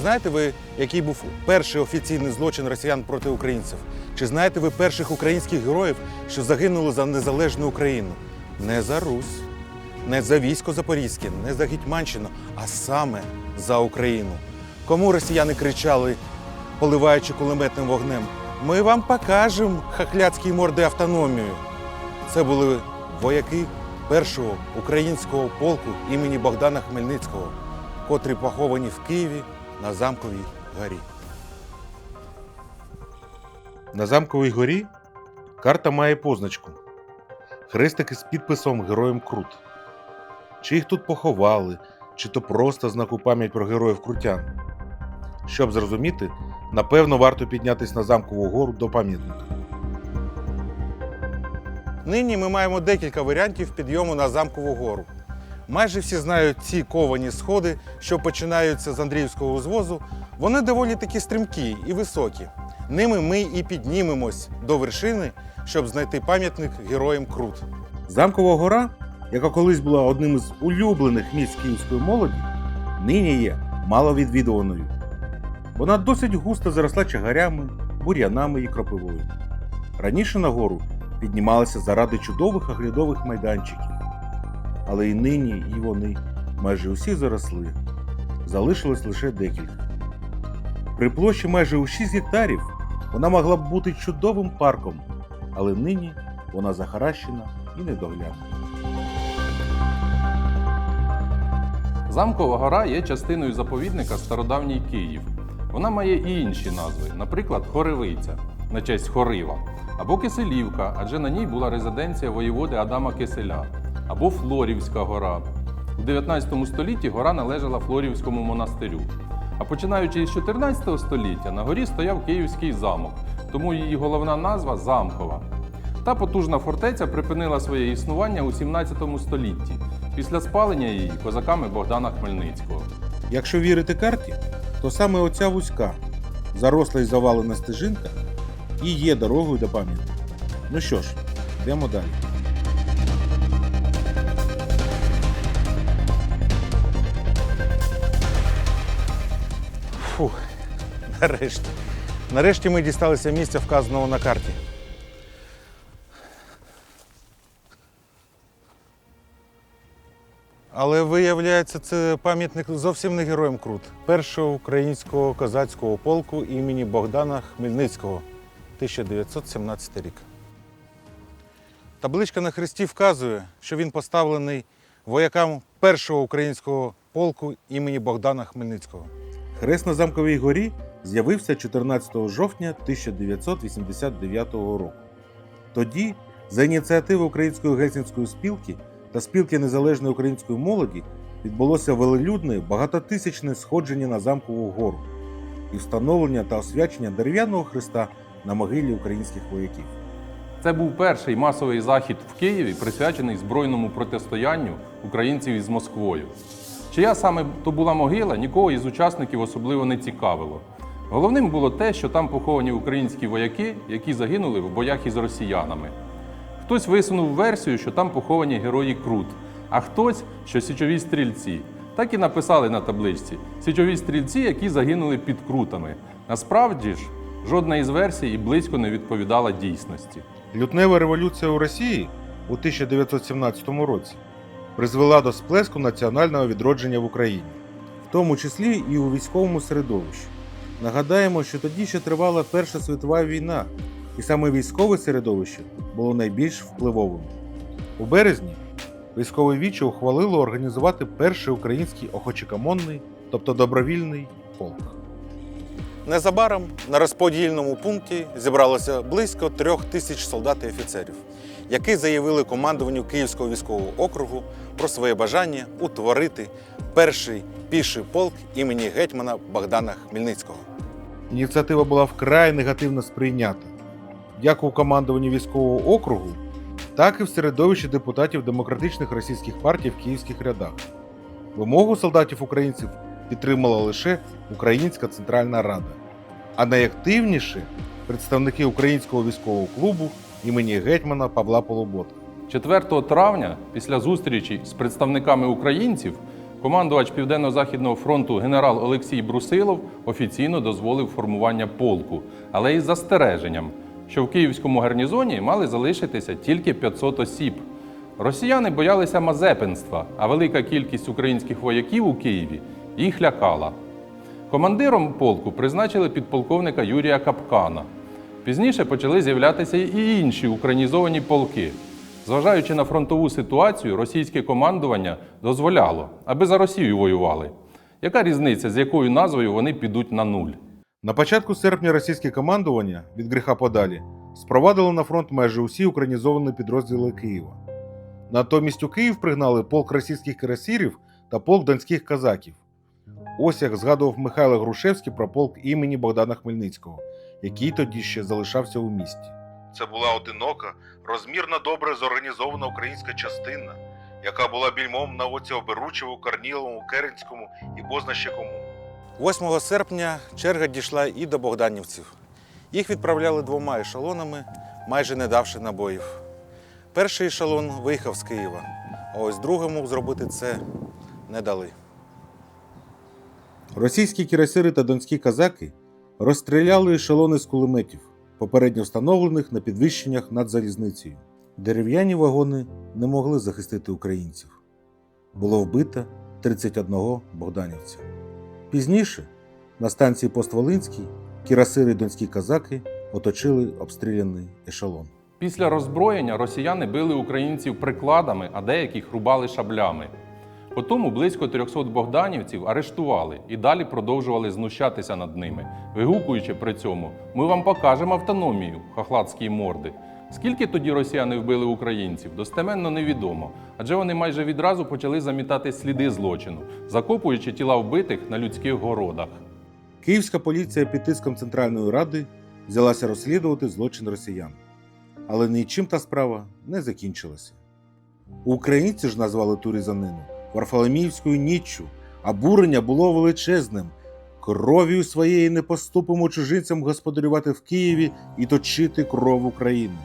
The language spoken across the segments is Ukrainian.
Знаєте ви, який був перший офіційний злочин росіян проти українців? Чи знаєте ви перших українських героїв, що загинули за незалежну Україну? Не за Русь, не за військо Запорізьке, не за Гетьманщину, а саме за Україну. Кому росіяни кричали, поливаючи кулеметним вогнем? Ми вам покажемо хахляцькі морди автономію. Це були вояки першого українського полку імені Богдана Хмельницького, котрі поховані в Києві на Замковій горі. На замковій горі карта має позначку. Хрестик із підписом Героям Крут. Чи їх тут поховали, чи то просто знак у пам'ять про героїв крутян. Щоб зрозуміти, напевно, варто піднятись на замкову гору до пам'ятника. Нині ми маємо декілька варіантів підйому на замкову гору. Майже всі знають ці ковані сходи, що починаються з Андріївського узвозу. Вони доволі таки стрімкі і високі. Ними ми і піднімемось до вершини, щоб знайти пам'ятник героям Крут. Замкова гора, яка колись була одним із улюблених місць київської молоді, нині є маловідвідуваною. Вона досить густо заросла чагарями, бур'янами і кропивою. Раніше на гору піднімалися заради чудових оглядових майданчиків. Але і нині, і вони майже усі заросли. Залишилось лише декілька. При площі майже у 6 гектарів вона могла б бути чудовим парком, але нині вона захаращена і недоглядна. Замкова гора є частиною заповідника Стародавній Київ. Вона має і інші назви, наприклад, Хоревиця на честь Хорива, або Киселівка, адже на ній була резиденція воєводи Адама Киселя, або Флорівська гора. У 19 столітті гора належала Флорівському монастирю. А починаючи із 14 століття на горі стояв Київський замок, тому її головна назва Замкова. Та потужна фортеця припинила своє існування у 17 столітті після спалення її козаками Богдана Хмельницького. Якщо вірити карті, то саме оця вузька, заросла й завалена стежинка і є дорогою до пам'ятника. Ну що ж, йдемо далі. Фух, нарешті. Нарешті ми дісталися місця, вказаного на карті. Але виявляється, це пам'ятник зовсім не героям Крут. Першого українського козацького полку імені Богдана Хмельницького, 1917 рік. Табличка на хресті вказує, що він поставлений воякам першого українського полку імені Богдана Хмельницького. Хрест на замковій горі з'явився 14 жовтня 1989 року. Тоді, за ініціативи Української гельсінської спілки та спілки незалежної української молоді, відбулося велелюдне багатотисячне сходження на замкову гору і встановлення та освячення дерев'яного хреста на могилі українських вояків. Це був перший масовий захід в Києві, присвячений збройному протистоянню українців із Москвою. Чия саме то була могила, нікого із учасників особливо не цікавило. Головним було те, що там поховані українські вояки, які загинули в боях із росіянами. Хтось висунув версію, що там поховані герої Крут, а хтось, що січові стрільці. Так і написали на табличці: січові стрільці, які загинули під крутами. Насправді ж, жодна із версій і близько не відповідала дійсності. Лютнева революція у Росії у 1917 році призвела до сплеску національного відродження в Україні, в тому числі і у військовому середовищі. Нагадаємо, що тоді ще тривала Перша світова війна, і саме військове середовище було найбільш впливовим. У березні військове віче ухвалило організувати перший український охочекамонний, тобто добровільний полк. Незабаром на розподільному пункті зібралося близько трьох тисяч солдат і офіцерів, які заявили командуванню Київського військового округу про своє бажання утворити перший піший полк імені гетьмана Богдана Хмельницького. Ініціатива була вкрай негативно сприйнята, як у командуванні військового округу, так і в середовищі депутатів демократичних російських партій в київських рядах. Вимогу солдатів українців підтримала лише Українська Центральна Рада, а найактивніше представники українського військового клубу імені гетьмана Павла Полуботка. 4 травня, після зустрічі з представниками українців, командувач Південно-Західного фронту генерал Олексій Брусилов офіційно дозволив формування полку, але із застереженням, що в київському гарнізоні мали залишитися тільки 500 осіб. Росіяни боялися мазепинства, а велика кількість українських вояків у Києві їх лякала. Командиром полку призначили підполковника Юрія Капкана. Пізніше почали з'являтися і інші українізовані полки. Зважаючи на фронтову ситуацію, російське командування дозволяло, аби за Росію воювали. Яка різниця, з якою назвою вони підуть на нуль? На початку серпня російське командування від гріха подалі спровадило на фронт майже усі українізовані підрозділи Києва. Натомість у Київ пригнали полк російських кирасірів та полк донських казаків. Ось як згадував Михайло Грушевський про полк імені Богдана Хмельницького, який тоді ще залишався у місті. Це була одинока, розмірно добре зорганізована українська частина, яка була більмом на оці Оберучеву, Корніловому, Керенському і бозна ще кому. 8 серпня черга дійшла і до богданівців. Їх відправляли двома ешелонами, майже не давши набоїв. Перший ешелон виїхав з Києва, а ось другому зробити це не дали. Російські кірасири та донські казаки розстріляли ешелони з кулеметів, попередньо встановлених на підвищеннях над залізницею. Дерев'яні вагони не могли захистити українців. Було вбито 31 богданівця. Пізніше на станції Постволинській кірасири донські казаки оточили обстріляний ешелон. Після роззброєння росіяни били українців прикладами, а деяких рубали шаблями. Потому близько 300 богданівців арештували і далі продовжували знущатися над ними, вигукуючи при цьому: ми вам покажемо автономію, хохладські морди. Скільки тоді росіяни вбили українців, достеменно невідомо, адже вони майже відразу почали замітати сліди злочину, закопуючи тіла вбитих на людських городах. Київська поліція під тиском Центральної Ради взялася розслідувати злочин росіян. Але нічим та справа не закінчилася. Українці ж назвали ту різанину Варфоломіївською ніччю, а бурення було величезним. Кров'ю своєї не поступимо чужинцям господарювати в Києві і точити кров України.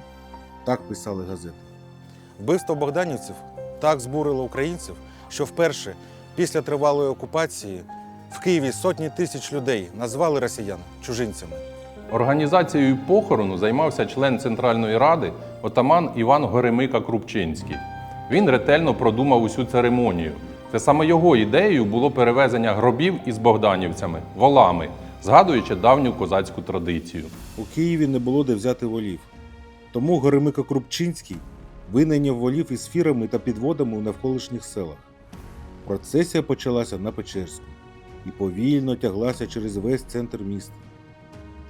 Так писали газети. Вбивство богданівців так збурило українців, що вперше після тривалої окупації в Києві сотні тисяч людей назвали росіян чужинцями. Організацією похорону займався член Центральної ради отаман Іван Горемика Крупчинський. Він ретельно продумав усю церемонію. Це саме його ідеєю було перевезення гробів із богданівцями, волами, згадуючи давню козацьку традицію. У Києві не було де взяти волів. Тому Горемика Крупчинський винайняв волів із фірами та підводами у навколишніх селах. Процесія почалася на Печерську і повільно тяглася через весь центр міста.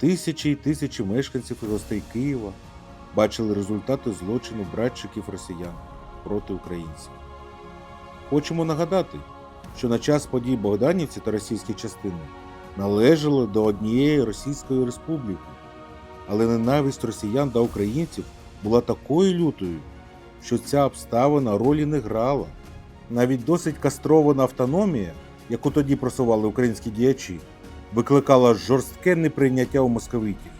Тисячі й тисячі мешканців і гостей Києва бачили результати злочину братчиків росіян проти українців. Хочемо нагадати, що на час подій Богданівці та російські частини належали до однієї Російської республіки, але ненависть росіян до українців була такою лютою, що ця обставина ролі не грала. Навіть досить кастрована автономія, яку тоді просували українські діячі, викликала жорстке неприйняття у московитів.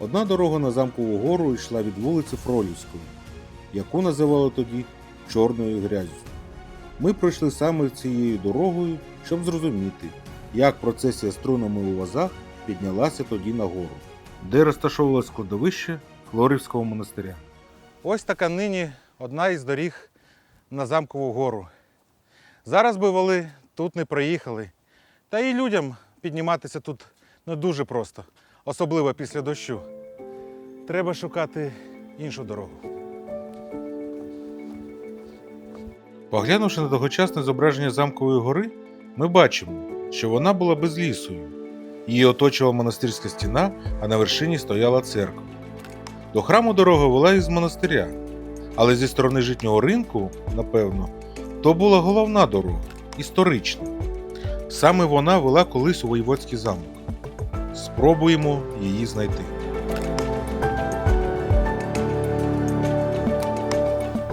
Одна дорога на замкову гору йшла від вулиці Фролівської, яку називали тоді Чорною грязю. Ми пройшли саме цією дорогою, щоб зрозуміти, як процесія струнами у вазах піднялася тоді на гору, де розташовувалось складовище Флорівського монастиря. Ось така нині одна із доріг на замкову гору. Зараз би воли тут не проїхали. Та і людям підніматися тут не дуже просто, особливо після дощу. Треба шукати іншу дорогу. Поглянувши на тогочасне зображення замкової гори, ми бачимо, що вона була безлісою. Її оточувала монастирська стіна, а на вершині стояла церква. До храму дорога вела із монастиря, але зі сторони житнього ринку, напевно, то була головна дорога, історична. Саме вона вела колись у воєводський замок. Спробуємо її знайти.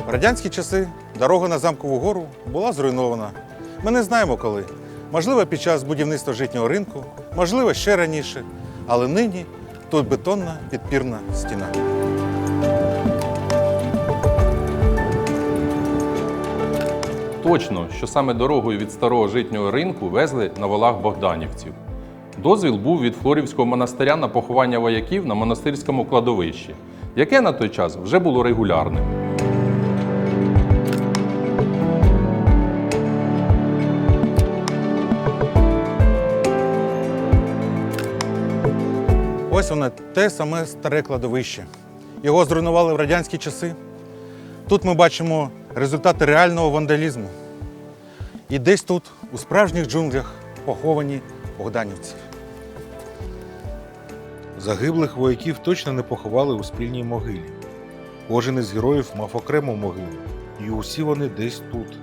В радянські часи дорога на замкову гору була зруйнована. Ми не знаємо коли. Можливо, під час будівництва житнього ринку, можливо, ще раніше. Але нині тут бетонна підпірна стіна. точно, що саме дорогою від старого житнього ринку везли на волах богданівців. Дозвіл був від Флорівського монастиря на поховання вояків на монастирському кладовищі, яке на той час вже було регулярним. Ось воно, те саме старе кладовище. Його зруйнували в радянські часи. Тут ми бачимо результати реального вандалізму. І десь тут, у справжніх джунглях, поховані богданівці. Загиблих вояків точно не поховали у спільній могилі. Кожен із героїв мав окрему могилу, і усі вони десь тут.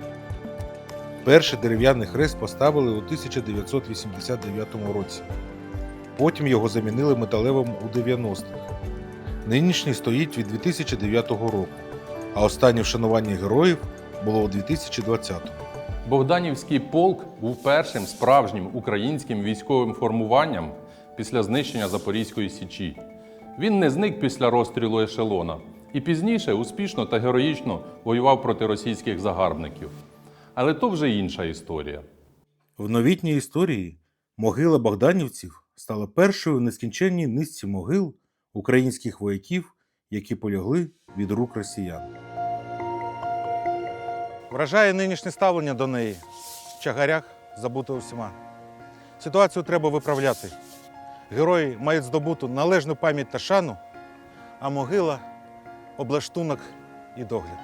Перший дерев'яний хрест поставили у 1989 році. Потім його замінили металевим у 90-х. Нинішній стоїть від 2009 року, а останнє вшанування героїв було у 2020-му. Богданівський полк був першим справжнім українським військовим формуванням після знищення Запорізької Січі. Він не зник після розстрілу ешелона і пізніше успішно та героїчно воював проти російських загарбників. Але то вже інша історія. В новітній історії могила богданівців стала першою в нескінченній низці могил українських вояків, які полягли від рук росіян. Вражає нинішнє ставлення до неї. В чагарях забуто усіма. Ситуацію треба виправляти. Герої мають здобуту належну пам'ять та шану, а могила облаштунок і догляд.